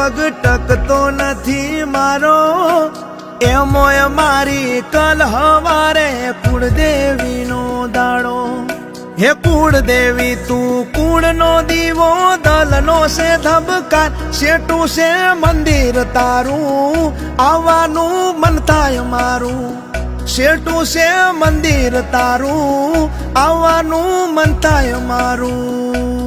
પગ ટકતો નથી મારો એમોય મારી કલ હવારે કુળદેવીનો દાડો. હે કુળદેવી, તું કુળનો દીવો, દલનો છે ધબકાર શેટું છે મંદિર તારું, આવવાનું મન થાય મારું. શેટું છે મંદિર તારું, આવવાનું મન થાય મારું.